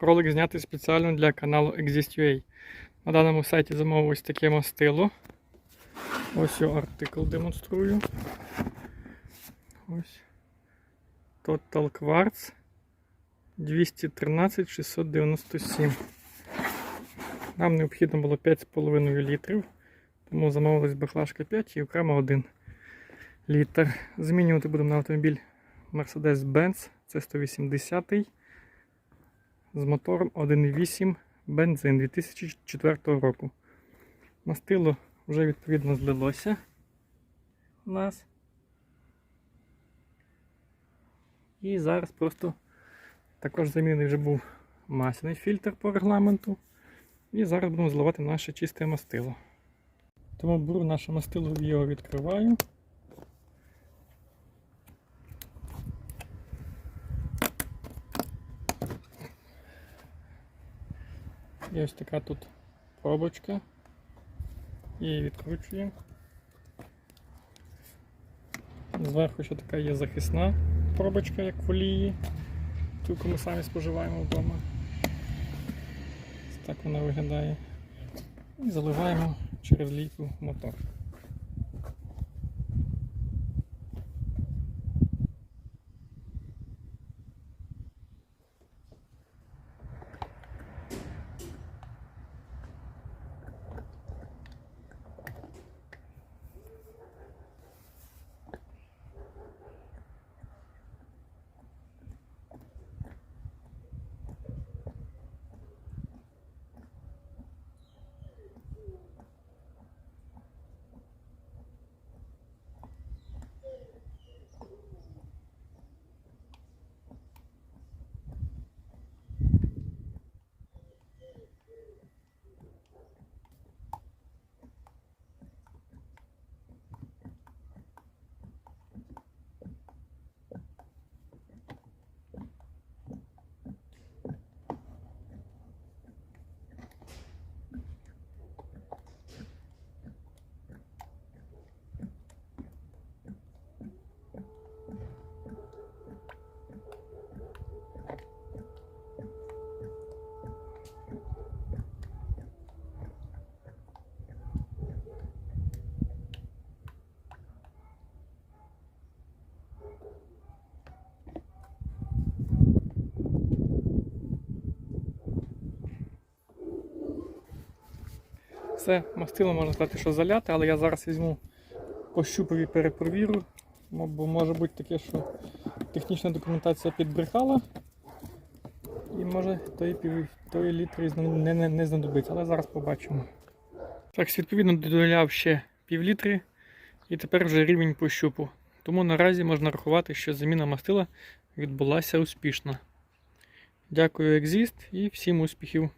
Ролик знятий спеціально для каналу Exist.ua. На даному сайті замовив ось таке мастило. Ось його артикл демонструю. Ось. Total Quartz 213 697. Нам необхідно було 5,5 літрів, тому замовилась баклажка 5 і окремо 1 літр. Змінювати будемо на автомобіль Mercedes-Benz це 180 з мотором 1.8 бензин 2004 року. Мастило вже відповідно злилося у нас. І зараз просто також замінений вже був масляний фільтр по регламенту. І зараз будемо зливати наше чисте мастило. Тому беру наше мастило його відкриваю. Є ось така тут пробочка. Її відкручуємо. Зверху ще така є захисна пробочка, як в олії, ту, яку ми самі споживаємо вдома. Так вона виглядає. І заливаємо через лійку в мотор. Все, мастило можна сказати, що заляте, але я зараз візьму пощупаю і перепровірю, бо може бути таке, що технічна документація підбрехала. І може той, пів, той літр не, не, не знадобиться, але зараз побачимо. Так, відповідно додаляв ще пів літри і тепер вже рівень пощупу. Тому наразі можна рахувати, що заміна мастила відбулася успішно. Дякую, Exist і всім успіхів!